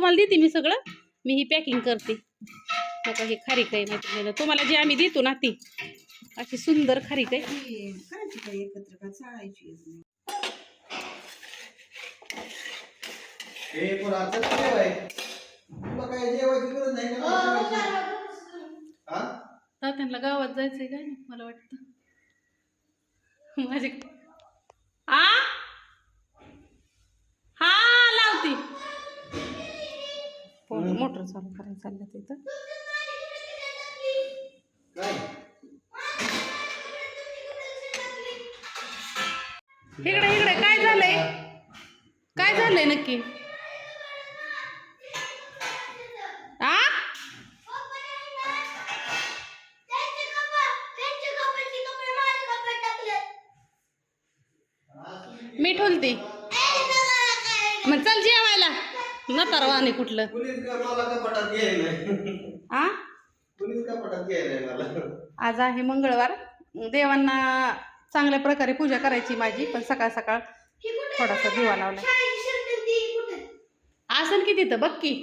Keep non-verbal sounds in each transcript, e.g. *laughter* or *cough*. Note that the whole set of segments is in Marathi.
तुम्हाला देते मी सगळं. मी ही पॅकिंग करते. बघा हे खारीक आहे मैत्रिणीला तुम्हाला जे आम्ही देतो ना ती. अशी सुंदर खारीक आहे. ती करायची काय एकत्र का? चाळायची हे काय का हा तात्यांना गावात जायचंय काय नाही मला वाटतं. माझे आ हा लावते मोटर चालू करायला चाललं तिथं इकडे इकडे काय झालंय? काय झालंय नक्की? आ? मी ठोलते मग चल जेवायला. नतारवाने कुठलं? कुणीच का मला कपाटात घ्यायला नाही? आ? कुणीच कपाटात घ्यायला नाही मला? आज आहे मंगळवार. देवांना चांगल्या प्रकारे पूजा करायची माझी पण सकाळ सकाळ थोडासा दिवा लावला असेल की तिथं? बघ की.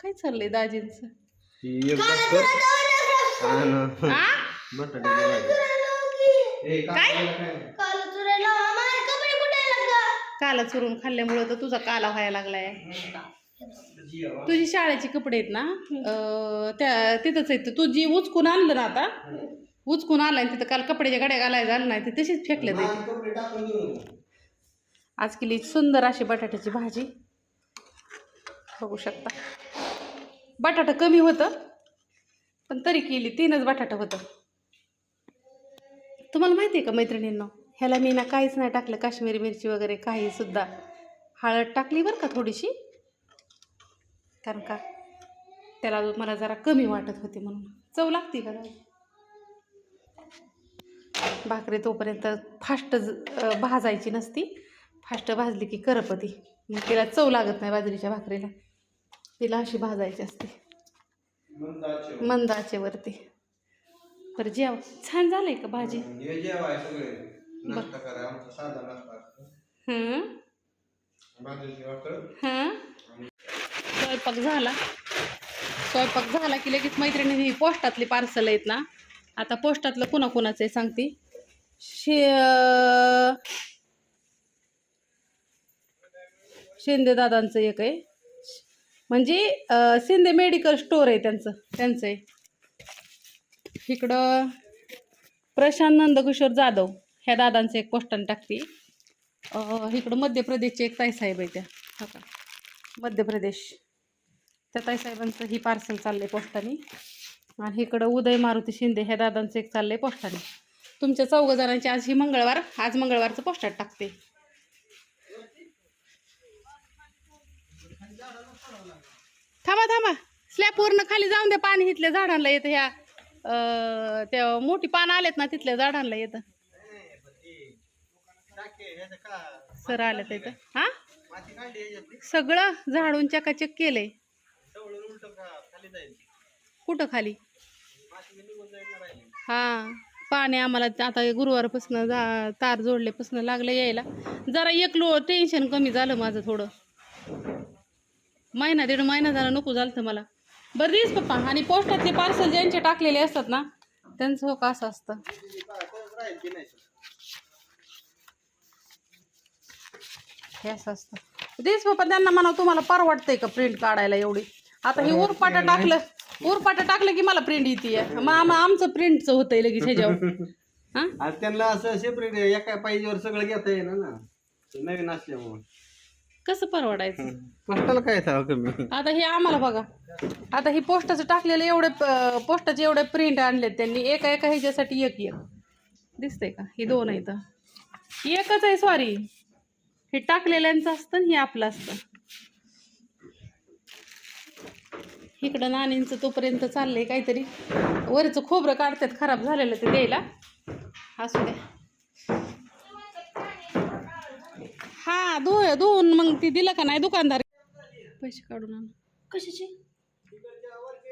काय चाललंय दाजींचं? काय? काला चुरून खाल्ल्यामुळं तर तुझा काला व्हायला लागलाय. तुझी शाळेचे कपडे आहेत ना त्या तिथंच आहेत. तू जी उचकून आणलं ना आता उचकून आलाय तिथं काल कपड्याच्या गाड्या घालायला झालं नाही ते तशीच फेकले ते. आज केली सुंदर अशी बटाट्याची भाजी. बघू शकता. बटाटा कमी होतं पण तरी केली तीनच बटाटा होतं. तुम्हाला माहिती आहे का मैत्रिणींनो? ह्याला मी ना काहीच नाही टाकलं. काश्मीरी मिरची वगैरे काहीसुद्धा हळद टाकली बरं का थोडीशी? कारण का त्याला मला जरा कमी वाटत होती म्हणून. चव लागते का? भाकरी तोपर्यंत फास्ट भाजायची नसती. फास्ट भाजली की करपती. मग तिला चव लागत नाही बाजरीच्या भाकरीला. तिला अशी भाजायची असते. मग जायचे. बरं जेव. छान झालंय का भाजी? नाश्ता करा आमचा साधा नाश्ता असतो. हं? बाजरीची भाकर हं? स्वयंपाक झाला. स्वयंपाक झाला की लगेच मैत्रिणी ही पोस्टातली पार्सल आहेत ना. आता पोस्टातलं कुणाकुणाचं आहे सांगते. शे शिंदे दादांचं एक आहे. म्हणजे अं, शिंदे मेडिकल स्टोर आहे त्यांचं. त्यांचं आहे. इकडं प्रशांत नंदकिशोर जाधव. ह्या दादांचं एक पोस्टाने टाकते. इकडं मध्य प्रदेशचे एक ताईसाहेब आहे त्या. हो का? मध्य प्रदेश. त्या ताईसाहेबांचं ही पार्सल चाललं आहे पोस्टाने आणि इकडं उदय मारुती शिंदे ह्या दादांचं एक चाललं आहे पोस्टाने तुमच्या चौघ जणांची आज ही मंगळवार आज मंगळवारचं पोस्टात टाकते. थांबा थांबा. स्लॅब पूर्ण खाली जाऊन द्या पाणी इथल्या झाडांना येतं ह्या त्या मोठी पानं आलेत ना तिथल्या झाडांना येतं. सर आलं इथं हा? सगळं झाडून चकाचक केलंय. कुठं खाली? हा. पाणी आम्हाला आता गुरुवारपासून जा तार जोडल्यापासून लागलं यायला. जरा एक लो टेन्शन कमी झालं माझं थोडं. महिना दीड महिना झाला नको झालं तर मला. बरं दिस पप्पा. आणि पोस्टातले पार्सल ज्यांचे टाकलेले असतात ना त्यांचं हो का असं असतं राहील की नाही हे असं असतं. दिस पप्पा त्यांना म्हणा तुम्हाला परवडतंय का प्रिंट काढायला एवढी? आता हे उरपाटा टाकलं उरपाटा टाकलं की मला प्रिंट येते. मग आम आमचं प्रिंटचं होतंय लगेच ह्याच्यावर. हा? आज त्यांना असं सेपरेट एका पाहिजेवर सगळं घेता येणार ना. नवीन असल्यामुळे. कसं परवडायचं? पोस्टाला काय थांब कमी आता हे आम्हाला बघा. आता ही पोस्टाचं टाकलेलं एवढे प- पोस्टाचे एवढे प्रिंट आणलेत त्यांनी. एका एका ह्याच्यासाठी एक एक. दिसतंय का? ही दोन आहेत. एकच आहे सॉरी हे टाकलेल्यांचं असतं आणि हे आपलं असतं. इकडं नाणींचं तोपर्यंत चाललंय काहीतरी. वरचं खोबरं काढतात खराब झालेलं ते द्यायला. असू द्या. हा धु धुवून मग ती दिलं का नाही दुकानदार? पैसे काढून आण. कशाची?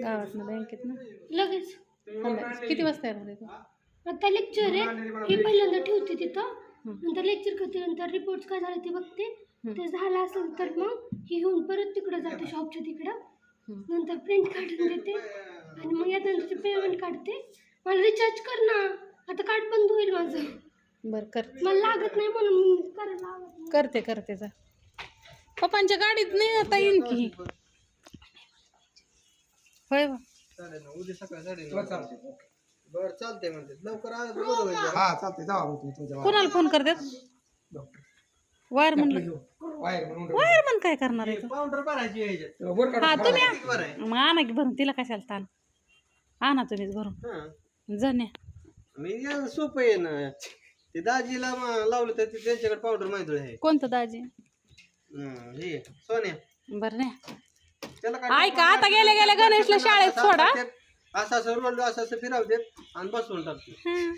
गावातनं बँकेत ना लगेच किती वाजता येणार आहे तू? आता लेक्चर आहे. हे पहिल्यांदा ठेवते तिथं. नंतर लेक्चर करते नंतर रिपोर्ट काय झाले ते बघते. ते झालं असेल तर मग ही घेऊन परत तिकडं जाते शॉपच्या तिकडं. नंतर प्रिंट काढून देते आणि मग येताना पेमेंट काढते. मला रिचार्ज कर ना. आता कार्ड बंद होईल माझं. बरं कर मला लागत नाही म्हणून करायला लागत. करते करते जा. पप्पांच्या गाडीत नाही आता येईन की. ही. होय बा. चालेल ना उद्या सकाळी साडे बरं चालतंय म्हणते. लवकर आलं तर बरं होईल जरा. हा चालते जावा मग तुम्ही तुमच्या कोणाला फोन करतात? वायर म्हणलं. बाहेर म्हणून वायर म्हण काय करणार आहे तो? पावडर भरायची हा तुम्ही मग आणा की भरून. तिला कशाला ताण? आणा तुम्हीच भरून. हा. जण्या मी या सोपं आहे ना. ते दाजीला म- लावलं तर ते त्यांच्याकडे पावडर माहिती आहे. कोणतं दाजी? हं, हे सोन्या. बरं नाही त्याला काय ऐका आता गेल्या गेल्या गणेशला शाळेत सोडा. असं- असं असं रोल असं असं फिरवतात आणि बसवून टाकते हं.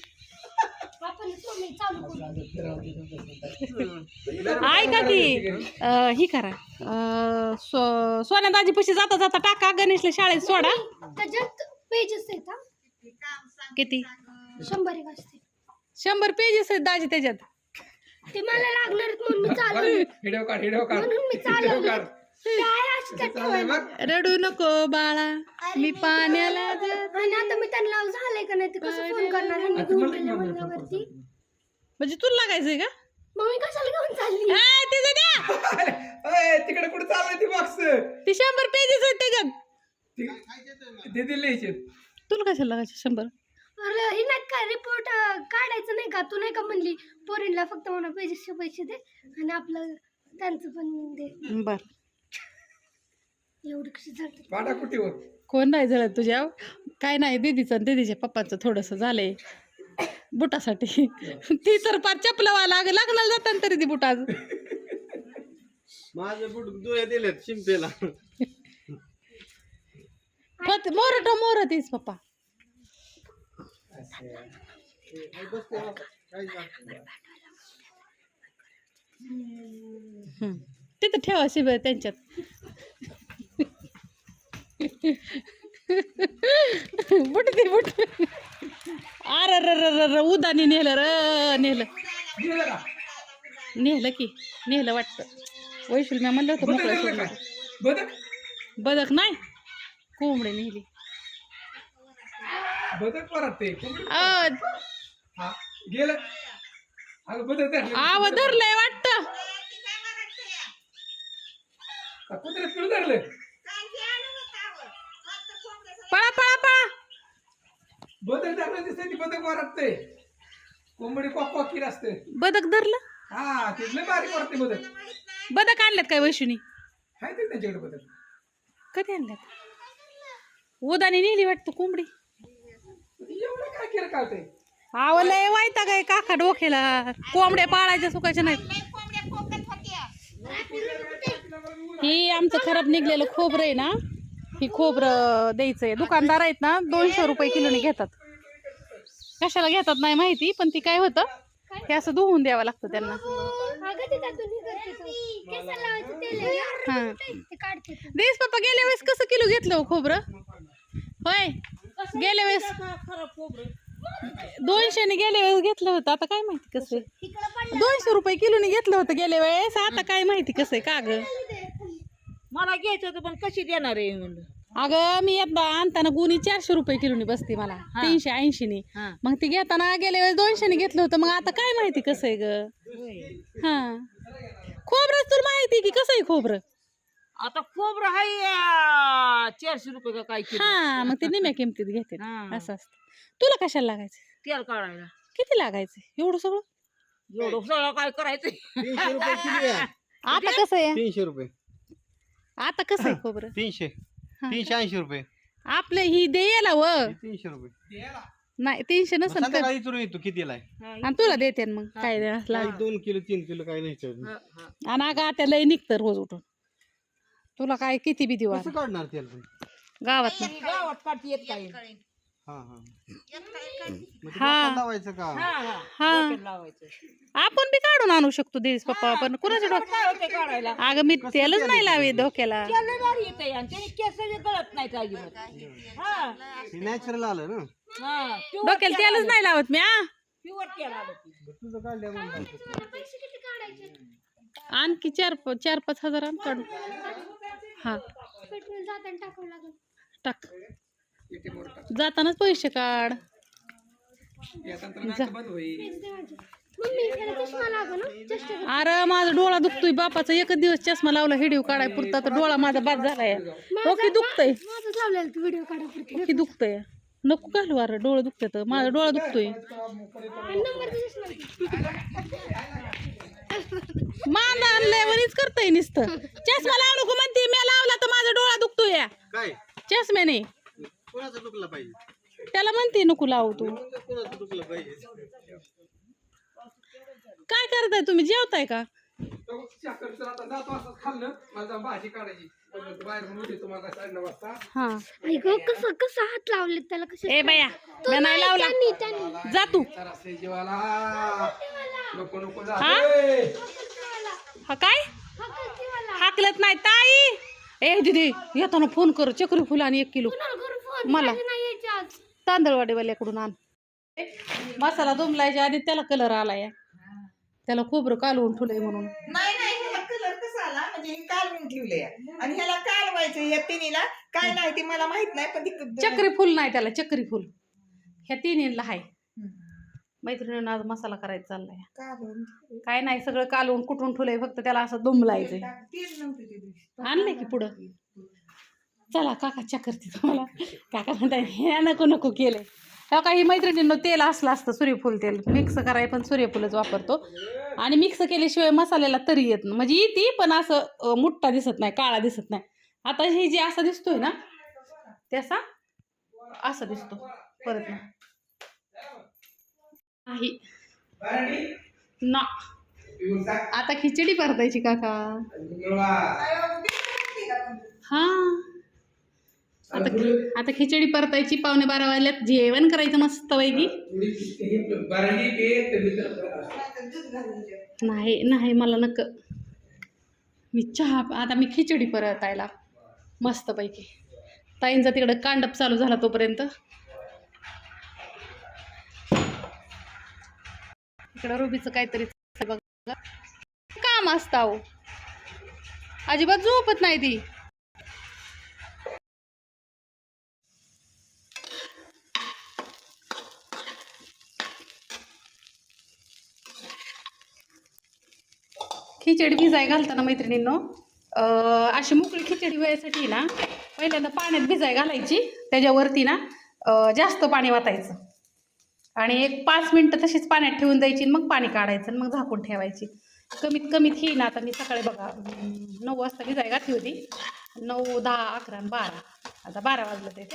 ऐका की अं, ही करा. अं, सो सोन्या दाजी पशी जाता जाता टाका गणेशला शाळेत सोडा. त्याच्यात पेजेस आहेत हा. किती? शंभर एक असते शंभर पेजेस आहेत दाजी त्याच्यात. ते मला लागणार म्हणून मी चालवलं. व्हिडिओ काढ व्हिडिओ काढ. म्हणून मी व्हिडिओ चालवलं रडू नको बाळा. मी पाण्याला जात आणि आता मी त्यांना झालंय का नाही ते कसं फोन करणार? ह्यांनी घेऊन गेले म्हणल्यावरती म्हणजे तुला लागायचंय का? मग मी कशाला घेऊन चालली? ए, तिचं द्या *laughs* तिकडे कुठे चाललंय ती बॉक्स ती शंभर पेजेस आहेत त्याच्यात ते दिले. तुला कशाला लागायचे शंभर? अरे ही नाही काय रिपोर्ट काढायचं नाही का? तू नाही का म्हणली पोरींला फक्त मला पैसे पैसे दे आणि आपलं त्यांचं पण दे. बर. एवढं कशी झालं वाटा कुठेवर कोण नाही झालं तुझ्या? काय नाही दीदीचं आणि दीदीच्या पप्पाचं थोडंसं झालंय. बुटासाठी. ती तर पार चपलावा लाग लागणार जाताना तरी ती बुट माझे बुट दुया दिलेत शिंपेला. मोर मोर तीच पप्पा. तिथं ठेवा शिबिर त्यांच्यात. बुट दे बुट अरे र र र र उदानी नेलं र नेलं. नेलं की? नेलं वाटतं. वैशुल मी म्हणलं होतं बदक मोकळं सोडलं बदक? बदक नाही. कोंबडी नेली. आव धरलंय वाटतं. बदक धरलं दिसतंय ती बदक वरटते कोंबडी कॉक असते. बदक धरलं? हा ते लय बारीक वाटते बदक. बदक आणल्यात काय वैशुनी आहे ते त्यांच्याकडे बदक. कधी आणल्यात? उदानी नेली वाटतं कोंबडी? एवढं काय केलं का ते आव लय वायता काय काका डोक्याला? कोंबड्या पाळायच्या सुखाच्या नाहीत. ही आमचं खराब निघलेलं खोबरं आहे ना ही खोबरं द्यायचंय. दुकानदार आहेत ना दोनशे रुपये किलोने घेतात. कशाला घेतात नाही माहिती पण ती काय होतं हे असं धुवून द्यावं लागतं त्यांना. हे आहे. देश पप्पा गेल्या वेळेस कसं किलो घेतलं हो खोबरं? होय. गेल्या वेळेस दोनशेने गेल्या वेळेस घेतलं होतं. आता काय माहिती कसं आहे? दोनशे रुपये किलोने घेतलं होतं गेल्या वेळेस. आता काय माहिती कसं आहे? का ग? मला घ्यायचं होतं पण कशी देणार आहे म्हणलं? अगं मी एकदा आणताना गुणी चारशे रुपये किलोनी बसते मला. तीनशे ऐंशीनी हा. मग ती घेताना गेल्या वेळेस दोनशेने घेतलं होतं. मग आता काय माहिती कसं आहे ग? हा. खोबरं तुला माहिती की कसं आहे खोबरं? आता खोबरं आहे चारशे रुपये का काय किलो? हा मग ते निम्या किमतीत घेते. हा. असं असतं. तुला कशाला लागायचं? तेल काढायला. किती लागायचं? एवढं सगळं? एवढं सगळं काय करायचं? तीनशे रुपये किलो आहे. आता कसं आहे? तीनशे रुपये. आता कसं आहे खोबरं? *laughs* तीनशे. तीनशे ऐंशी रुपये. आपलं ही द्यायला व. तीनशे रुपये. नाही तीनशे नसेल तर. संध्याकाळी इथून येतो कितीला आहे? आणि तुला देते ना मग काय दोन किलो तीन किलो काय नाही. आणि अगं आता लय निघतं रोज उठून. तुला काय किती बी देऊ कसं काढणार तेल पण गावात गावात काढती येत काय हा हा. हा. लावायचं का? हा हा. हा. आपण बी काढून आणू शकतो देश पप्पा पण कुणाच्या डोक्यात काय होते काढायला? अगं मी तेलच नाही लावे डोक्याला. तेल भारी येते आणि त्याने केस गळत नाही अजिबात हा हे. नॅचरल आलं ना? हा. डोक्याला तेलच नाही लावत मी आ प्युअर तेल आलं ती. तुझं काढल्या म्हणून पैसे किती काढायचे? आणखी चार प- चार पाच हजार आण काढू हा. जाताना टाकावं लागेल. टाक. जातानाच पैसे काढ. अरे माझा डोळा दुखतोय बापाचा. एकच दिवस चष्मा लावला हिडिओ काढाय पुरता तर डोळा माझा बाद झालाय. हो की दुखतय? माझं लावलेलं व्हिडिओ काढा पुरते. की दुखतय? नको घालू अरे डोळं दुखतात. माझा डोळा दुखतोय. मान आणल्यावरच करतय नुसतं. चष्मा लावू नको म्हणते. मी लावला तर माझा डोळा दुखतोय. काय? चष्म्याने. कोणाचं दुखलं पाहिजे? त्याला म्हणते नको लावू तू. कोणाचं दुखलं पाहिजे? काय करताय तुम्ही? जेवताय का? तो साखर तर आता जातो असं खाल्लं. मला जाऊन भाजी काढायची. पण बाहेर म्हणून होती तुम्हाला साडे नऊ वाजता. हा. ऐक कसं कसं हात लावले त्याला? कसं ए बाया मी नाही लावला. त्यांनी जा तू. तर असे जेवायला. नको नको जा. हा? हा काय? हाकलते नाही ताई. ए दिदी येताना फोन कर. चक्री फुलं आणि एक किलो. कुणाला करू? फोन मला. तांदळवाडीवाल्याकडून आण. मसाला दुमलायच्या आधी त्याला कलर आलाय. त्याला खोबरं कालवून ठुलंय म्हणून. नाही नाही ह्याला कलर कसा आला? म्हणजे हे कालवून ठेवलंय. आणि ह्याला कालवायचं या तिन्हीला. काय नाही ते मला माहीत नाही पण ती चक्री फुल नाही त्याला चक्री फुल. ह्या तिन्हीला हाय. मैत्रिणीनं आज मसाला करायचा चाललाय. कालवून ठेवलंय. काय नाही सगळं कालवून कुठून ठुलंय फक्त त्याला असं दुमलायचंय. आणलंय की पुढं? चला काका करते तुम्हाला *laughs* काका म्हणताय हे नको नको केलंय. तेव्हा काही मैत्रिणींनो तेल असलं असतं सूर्यफूल तेल. मिक्स कराय पण सूर्यफूलच वापरतो. आणि मिक्स केल्याशिवाय मसाल्याला तरी येत नाही. म्हणजे येते पण असं मुठ्ठा दिसत नाही काळा दिसत नाही. आता हे जे असा दिसतोय ना त्याचा असा दिसतो. परत नाही? ना. आता खिचडी परतायची काका. हा. आता आता खिचडी परतायची पावणे बारा वाजल्यात. जेवण करायचं मस्त पैकी. नाही नाही मला नक. मी चहा आता मी खिचडी परतायला. मस्त पैकी. ताईंचा तिकडं कांडप चालू झाला तोपर्यंत. इकडं रुबीचं काहीतरी बघा. काम असतं अजिबात झोपत नाही ती. खिचडी भिजाय घालताना मैत्रिणींनो अशी मोकळी खिचडी व्हायसाठी ना पहिल्यांदा पाण्यात भिजाय घालायची. त्याच्यावरती ना जास्त पाणी वाटायचं. आणि एक पाच मिनटं तशीच पाण्यात ठेवून द्यायची आणि मग पाणी काढायचं आणि मग झाकून ठेवायची. कमीत कमीत ही ना आता मी सकाळी बघा नऊ वाजता भिजाय घातली होती. नऊ दहा अकरा आणि बारा. आता बारा वाजलं ते.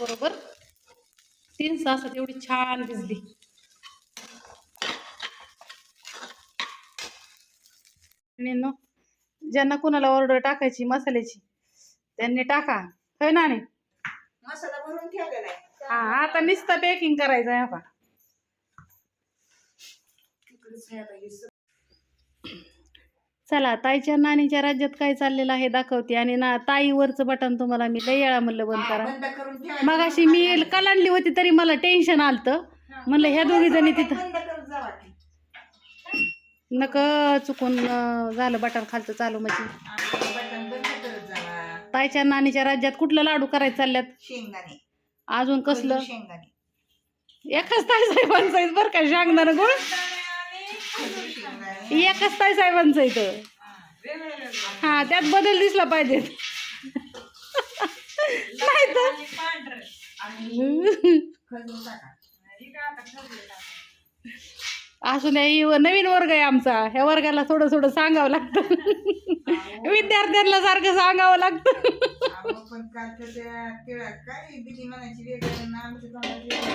बरोबर? तीन तासात एवढी छान भिजली. मैत्रिणींनो, ज्यांना कोणाला ऑर्डर टाकायची मसाल्याची त्यांनी टाका होय ना? मसाला भरून ठेवलेला आहे हा आता नुसतं पॅकिंग करायचं आहे हे. चला ताईच्या नानीच्या राज्यात काय चाललेलं आहे दाखवते आणि ना ताईवरचं बटन तुम्हाला मी वेळा म्हणलं बंद करा ठेवायचं. मगाशी मी कलांडली होती तरी मला टेन्शन आलतं म्हणलं ह्या दोघी जणी तिथं. नक चुकून झालं बटन खालचं चालू म्हणजे. आणि बटन बंद करत जावा ताईच्या नानीच्या राज्यात कुठलं लाडू करायचं चालल्यात? शेंगदाणे. अजून कसलं? शेंगदाणे. एकाच ताई साहेबांचं आहे बरं का शांगदार गोळ. शेंगदाणे एकाच ताई साहेबांचं इथं हा त्यात बदल दिसला पाहिजे. नाही तर. *laughs* खजूर टाका. असू द्या नवीन वर्ग आहे आमचा. ह्या वर्गाला थोडं थोडं सांगावं लागतं. विद्यार्थ्यांना सारखं सांगावं लागतं.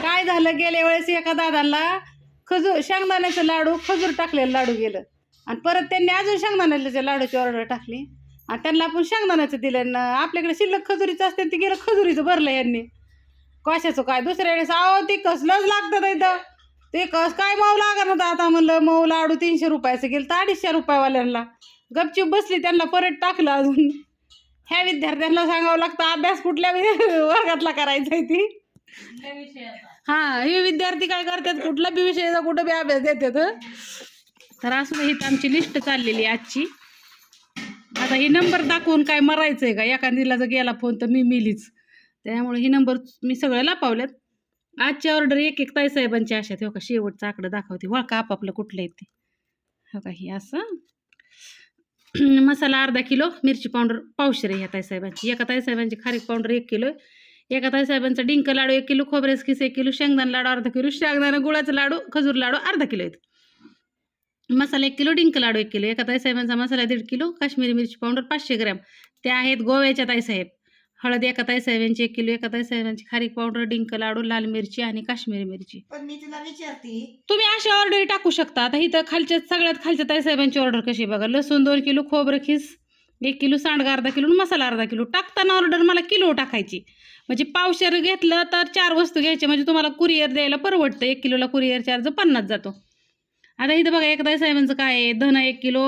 काय झालं गेल्या वेळेस एका दादाला खजूर शेंगदाण्याचं लाडू खजूर टाकलेलं लाडू गेलं. आणि परत त्यांनी अजून शेंगदाण्याच्या लाडूची ऑर्डर टाकली. आणि त्यांना आपण शेंगदाण्याचं दिलं आणि आपल्याकडे शिल्लक खजुरीचं असते ते गेलं खजुरीचं भरलं यांनी. कशाचं काय? दुसऱ्या वेळेस अहो ते कसलंच लागतं इथं ते कस काय मऊ लागत होतं आता म्हणलं मऊ लाडू तीनशे रुपयाचं गेलं तर अडीचशे रुपयावाल्यांना. गपचूप बसली त्यांना परत टाकलं अजून. ह्या विद्यार्थ्यांना सांगावं लागतं अभ्यास कुठल्या *laughs* वर्गातला करायचा आहे ती? हा हे विद्यार्थी काय करतात कुठला बी विषयाचा कुठं बी अभ्यास देतात? तर असं ही आमची लिस्ट चाललेली आहे आजची. आता ही नंबर दाखवून काय मरायचं आहे का? एखादीला जर गेला फोन तर मी मिलीच. त्यामुळे ही नंबर मी सगळं लापावल्यात. आजची ऑर्डर एक एक ताईसाहेबांची अशा हो का शेवटचं आकडं दाखवते. हो वळका आपापलं कुठलं येते ते? हो का हे असं. *clears throat* मसाला अर्धा किलो मिरची पावडर पावशेर आहे ह्या ताईसाहेबांची एका ताईसाहेबांची खारीक पावडर एक किलो आहे. एका ताईसाहेबांचा डिंक लाडू एक किलो खोबरेस किस एक किलो शेंगदाणा लाडू अर्धा किलो शेंगदाणा गुळाचा लाडू खजूर लाडू अर्धा किलो आहेत. मसाला एक किलो डिंक लाडू एक किलो. एका ताईसाहेबांचा मसाला दीड किलो काश्मीरी मिरची पावडर पाचशे ग्रॅम. त्या आहेत गोव्याच्या ताईसाहेब हळद एका ताईसाहेबांची एक किलो एका ताईसाहेबांची खारीक पावडर डिंक लाडू लाल मिरची आणि काश्मीरी मिरची. पण मी तुला विचारते. तुम्ही अशा ऑर्डर टाकू शकता. आता इथं खालच्या सगळ्यात खालच्या ताईसाहेबांची ऑर्डर कशी बघा. लसूण दोन किलो खोबरं खीस एक किलो सांडगा अर्धा किलो मसाला अर्धा किलो. टाकताना ऑर्डर मला किलो टाकायची. म्हणजे पावशेर घेतलं तर चार वस्तू घ्यायच्या म्हणजे तुम्हाला कुरिअर द्यायला परवडतं. एक किलोला कुरिअर चार्ज पन्नास जातो. आता इथं बघा एक ताईसाहेबांचं काय आहे? धन एक किलो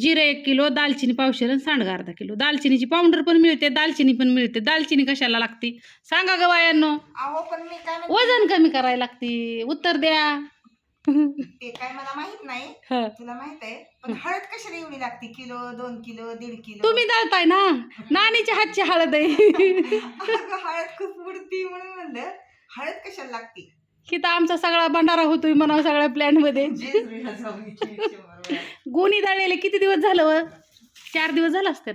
जिरं एक किलो दालचिनी पावशेर आणि सांडगा अर्धा किलो. दालचिनीची पावडर पण मिळते दालचिनी पण मिळते. दालचिनी कशाला लागते? सांगा ग बायांनो. अहो पण मी काय म्हणते, वजन कमी करायला लागते. उत्तर द्या. ते काय मला माहीत नाही. हं. तुला माहीत आहे. पण हळद कशाला एवढी लागते? किलो दोन किलो दीड किलो? तुम्ही दळताय ना? नानीच्या हातची हळद आहे अगं, हळद खूप उडती म्हणून म्हणलं. हळद कशाला लागते? हिथं आमचा सगळा भंडारा होतोय म्हणा सगळ्या प्लॅनमध्ये. जेजुरीला जाऊन इथे शंभर वेळा. गोणी दळलेले किती दिवस झालं व? चार दिवस झालं असतं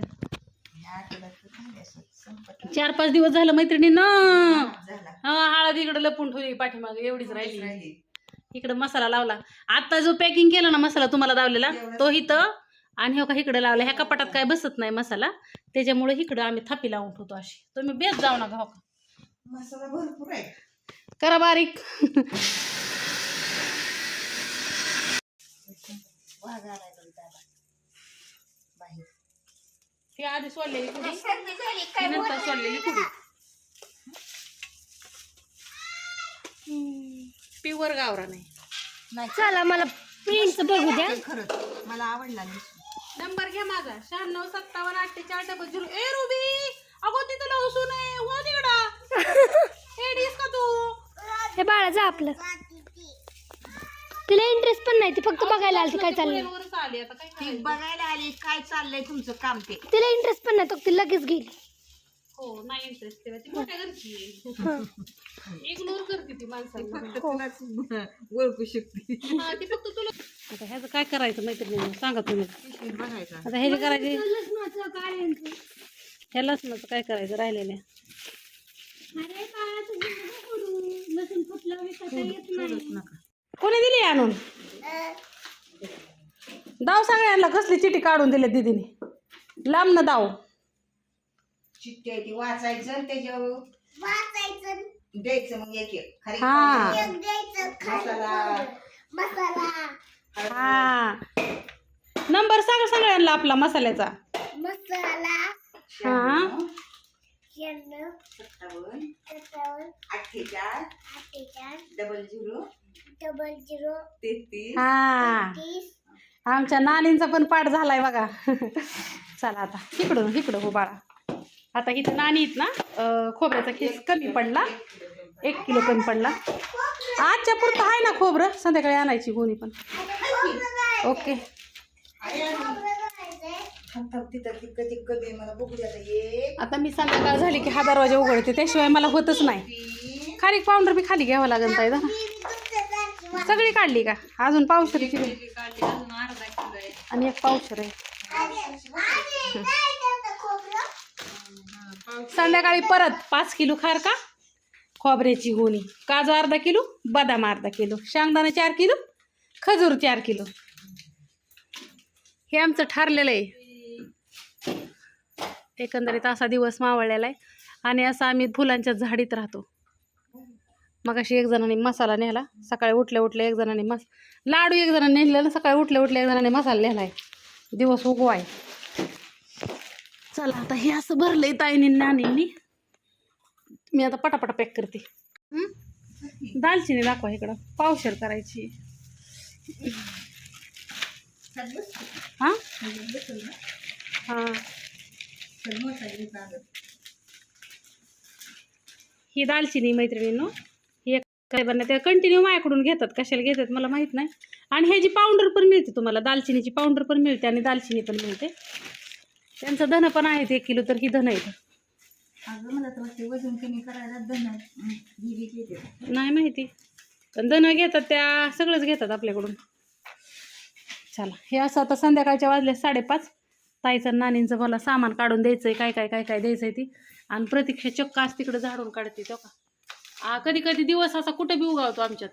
चार पाच दिवस झालं मैत्रिणी न हा हळद इकडे लपून ठेवली पाठीमागे एवढीच राहिली. इकडे मसाला लावला. आता जो पॅकिंग केला ना मसाला तुम्हाला लावलेला तो इथं. आणि हो का इकडे लावला. ह्या कपाटात काय बसत नाही मसाला. त्याच्यामुळे इकडं आम्ही थापी लावून ठेवतो अशी. तुम्ही बेत जाऊ नका हो का? मसाला भरपूर आहे. करा बारीक. ती आधी सोडलेली कुडी. सर्दी झाली ती नंतर सोडलेली कुडी. प्युअर गावरा नाही. नाही. चला मला प्रिंट बघू द्या. खरंच मला आवडला नंबर घ्या माझा. शहाण्णव सत्तावन्न अठ्ठेचाळीस डबल झिरो. ए रुबी! अगो तिथं लवसू नये हो तिकडं. *laughs* हेडीस का तू? हे बाळा जा आपलं. तिला इंटरेस्ट पण नाही ती फक्त बघायला आली काय चाललंय. ती? बघायला आली काय चाललंय तुमचं काम ते. तिला इंटरेस्ट पण नाही तो ती लगेच गेली हो नाही इंटरेस्ट ती मोठ्या घरची इग्नोर करते ती माणसाला. तुलाच ओळखू शकते. हा, ती फक्त तुला आता ह्याचं काय करायचं मैत्रिणी सांगा तुम्ही. बघायचा. आता ह्याचे करायचे लग्नाचं कार्यांचं. ह्या लसणाचं काय करायचं राहिलेल्या अरे बाळा तू नको करू. लसूण फुटलं विकता येत नाही. कोणी दिली आणून? दाव सगळ्यांना कसली चिठी काढून दिली दिदीने? लांब ना दाव. चिठ्ठी आहे ती वाचायचं आणि त्याच्यावर वाचायचं. द्यायचं मग एक एक. खाली हा. द्यायचं मसाला. मसाला. हा. नंबर सांगा सगळ्यांना आपला मसाल्याचा. मसाला. हा. शहाण्णव सत्तावन्न सत्तावन्न अठ्ठेचाळीस अठ्ठेचाळीस डबल झिरो. Double zero. तेहतीस. हा. तीस आमच्या नानींचा पण पाठ झालाय बघा. चला आता इकडून इकडं हो बाळा. आता इथं नानी आहेत ना खोबऱ्याचा केस कमी पडला. एक किलो कमी पडला. आजच्या पुरतं आहे ना खोबरं? संध्याकाळी आणायची गोणी पण. ओके. थांब थांब तिथं ती कधी कधी मला बघू द्या आता. मी संध्याकाळ झाली की हा दरवाजा उघडते त्याशिवाय मला होतच नाही. तीन खारी पावडर बी खाली घ्यावं लागेल ताई ना सगळी काढली का? अजून पावशर आणि एक पावशर आहे. संध्याकाळी परत पाच किलो खार का? खोबऱ्याची गोणी. काजू अर्धा किलो बदाम अर्धा किलो. शेंगदाणा चार किलो खजूर चार किलो. हे आमचं ठरलेलं आहे. एकंदरीत असा दिवस मावळलेला आहे. आणि असं आम्ही फुलांच्या झाडीत राहतो. मग अशी एक जणांनी मसाला नेला. सकाळी उठल्या उठल्या एक जणांनी मस लाडू एक जणांनी नेलेला. सकाळी उठल्या उठल्या एक जणांनी मसाला नेला आहे. दिवस उगवा आहे. चला आता हे असं भरलंय ताईनी नानींनी. मी आता पटापटा पॅक करते. हं? दालचिनी दाखवा इकडं. पावशेर करायची. हां? हां. ही दालचिनी मैत्रिणींनो ही एक काय बनणार? त्या कंटिन्यू माझ्याकडून घेतात. कशाला घेतात मला माहीत नाही. आणि ह्याची पावडर पण मिळते तुम्हाला दालचिनीची पावडर पण मिळते आणि दालचिनी पण मिळते. त्यांचं धन पण आहेत एक किलो तर ही धन ही घेते. नाही माहिती. पण धन घेतात त्या सगळंच घेतात आपल्याकडून. चला हे असं आता संध्याकाळच्या वाजले साडेपाच. ताईचं नानींचं मला सामान काढून द्यायचंय काय काय काय काय द्यायचंय ती. आणि प्रतीक्षा चक्क आज तिकडे झाडून काढते तो का. आ, कधी कधी दिवस असा कुठं बी उगावतो आमच्यात.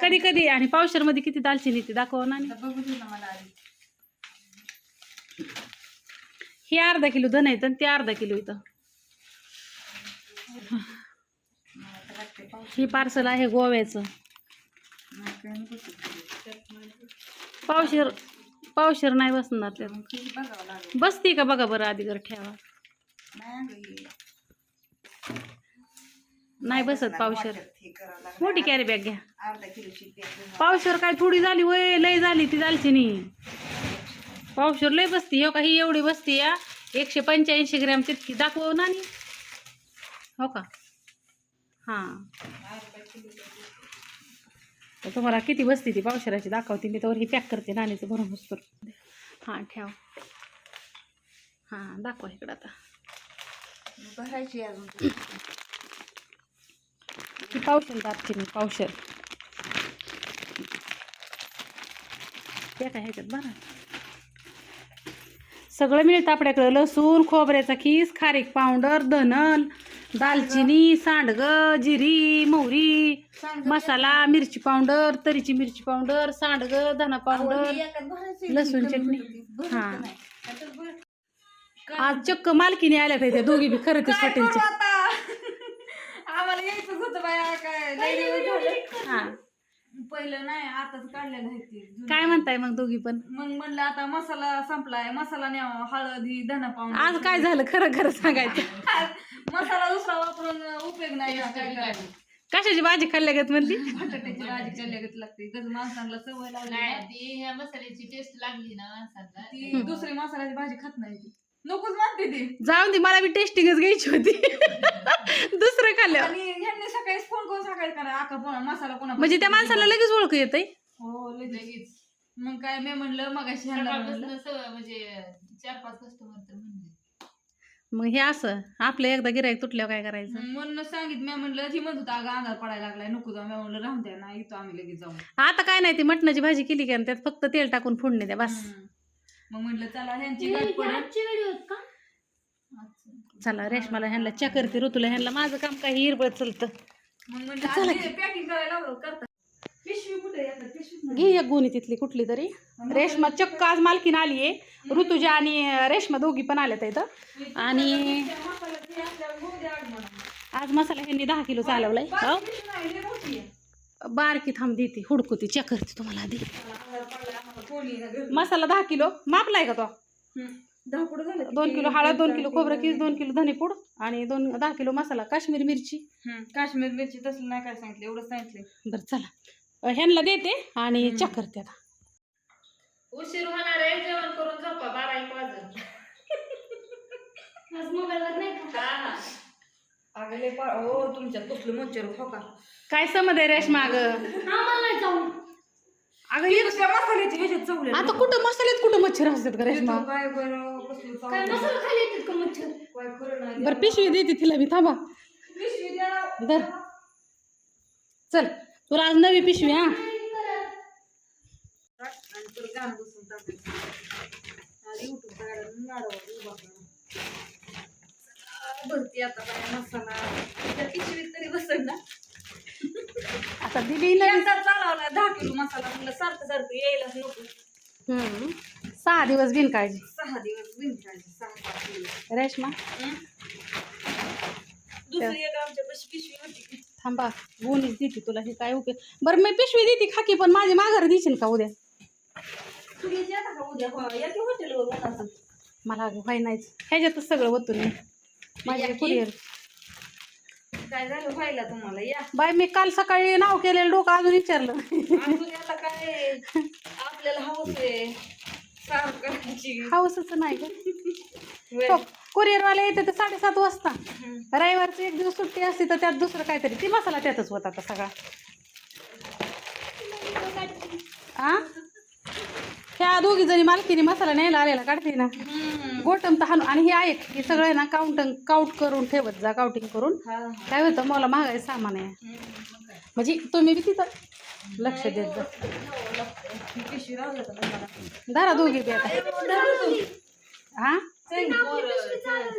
कधी कधी. आणि पावशरमध्ये किती दालचिनी ती दाखव नानी. हे अर्धा किलो धन आणि ते अर्धा किलो इथं. ही पार्सल आहे गोव्याचं. पावशर पावशर नाही बसणार बघावं लागेल? बसते का बघा बरं आधी जर ठेवा. नाही अगं हे. नाही बसत पावशर. वाटत हे करावं लागेल. मोठी कॅरी बॅग घ्या. अर्धा किलोची बॅग पावशर काय थोडी झाली वय लय झाली ती दालचिनी पावशर लय बसती हो का? ही एवढी बसती या एकशे पंच्याऐंशी ग्रॅम तितकी. दाखव नानी हो का? हां. तर तुम्हाला किती बसती ती पावशराची दाखवते मी तर ही पॅक करते नानीचं भरून बसतो. हां ठेव. हां दाखवा इकडं आता. भरायची अजून. ही पावशर दालचिनी पावशर. त्या काय ह्याच्यात बरं सगळं मिळतं आपल्याकडं. लसूण खोबऱ्याचा खीस खारीक पावडर धनल दालचिनी सांडगं जिरी मोहरी. मसाला मिरची पावडर तरीची मिरची पावडर सांडगं धना पावडर लसूण चटणी. हां. आज चक्क मालकीने आल्यात त्या दोघी बी खरं तेच हॉटेलच्या. आम्हाला यायचंच होतं बाया काय. हां. पहिलं नाही आताच काढलेलं आहे ते जुनं. काय म्हणताय मग दोघी पण? मग म्हणलं आता मसाला संपलाय. मसाला न्यावा हळदी धना पावडर. आज काय झालं खरं खरं सांगायचं? मसाला दुसरा वापरून उपयोग नाही. ना काय? करायला. कशाची भाजी खाल्ल्या गत म्हणली? बटाट्याची भाजी केल्यागत लागते. गज माणसांना सवय लागली नाही ना. ती ह्या मसाल्याची टेस्ट लागली ना माणसांना. ती दुसरी मसाल्याची भाजी खात नाही ती. नकोच म्हणते ती. जाऊन दे मला बी टेस्टिंगच घ्यायची होती. *laughs* दुसरं खाल्लं आणि ह्यांनी सकाळी फोन करून सकाळी करा आका पुन्हा मसाला पुन्हा म्हणजे त्या माणसाला लगेच ओळख येते हो लगेच. लगेच. मग काय मी म्हणलं मगाशी ह्यांना म्हणलं. सकाळपासून सवय म्हणजे चार पाच कस्टमर तर म्हणजे मग हे असं आपलं एकदा गिरायक तुटल्यावर काय करायचं? म्हणून सांगित मी म्हणलं ती म्हणत होता अगं अंधार पडायला लागलाय नको जाऊ. मी म्हणलं राहून द्या ना येतो आम्ही लगेच जाऊ. आता काय नाही ती मटणाची भाजी केली का त्यात फक्त तेल टाकून फोडणे द्या बस. मग म्हणलं चला ह्यांची गाठ पडेल. चला रेशमाला ह्यांना च्या करते ऋतूला ह्यांना माझं काम काही हिरबळ चलतं. मग म्हणलं पॅकिंग करायला लावलं करता घे एक गोणी तिथली कुठली तरी. रेशमा चक्क आज मालकीन आली आहे. ऋतुजा आणि रेशमा दोघी पण आल्यात इथं. आणि. आज मसाला ह्यांनी दहा किलो चालवलाय. हो. बारकी थांब देते हुडकुती चेक करते तुम्हाला आधी. घरी. मसाला दहा किलो. मापलाय का तो? दोन ते किलो हळद दोन किलो खोबरं किस दोन किलो धनेपूड आणि दोन दहा किलो मसाला. काश्मीरी मिरची. काश्मीर मिरची तसलं नाही काय सांगितलं एवढं सांगितलं बरं चला. ह्यांना देते आणि चेक करते आता. उशीर होणार आहे जेवण करून झोपा बारा एक वाजत *laughs* आज मोबाईलवर नाही का? हा अगं लय पा तुमच्यात कसलं मच्छर हो का? काय समज आहे रेशमा अगं? आम्हाला नाही जाऊ. अगं एक- मसाल्याची ह्याच्यात चवले आता कुठं मसाल्यात कुठं मच्छर असतात का रेशमा? काय बरं कसलं काय चावलं. मसाला खाली येतात का मच्छर? काय खरं नाही. बरं पिशवी देते तिला मी थांबा. पिशवी द्या ना. धर. चल. तुला आज नवी पिशवी हा? भरती आता काय मसाला पिशवीत तरी बसेल ना आता दिली एकदा चालवला दहा किलो मसाला म्हणलं सारखं सारखं यायलाच नको. हम्म. सहा दिवस बिनकाळजी. सहा दिवस विंटायचे सहा पाच किलो रेशमा? दुसरी एक आमच्या पशी पिशवी होती. थांबा गोणीच देते तुला हे काय ओके बरं मी पिशवी देते खाकी पण माझी माघार देशील का उद्या? हो. मला व्हाय नाहीच. ह्याच्यातच सगळं ओतून मी माझे या की. कुरिअर काय झालं व्हायला तुम्हाला? या. बाय मी काल सकाळी नाव केलेलं डोकं अजून विचारलं. अजून आता काय? आपल्याला हवंच आहे. साफ करायची. हाऊसच नाही वेळ. हो कुरिअरवाले येते तर साडेसात वाजता. रविवारची एक दिवस सुट्टी असते तर त्यात दुसरं काहीतरी. ती मसाला त्यातच होता आता सगळा. आ? ह्या दोघी जणी मालकीने मसाला न्यायला आलेला काढते ना. गोटम तर हाणू आणि हे ऐक हे सगळं ना काउंटिंग काउंट करून ठेवत जा काउंटिंग करून. काय होतं मला महागाई सामान आहे. म्हणजे तुम्ही बी तिथं लक्ष देत जा. धरा दोघी बी आता. हा नाव पिशवी चालू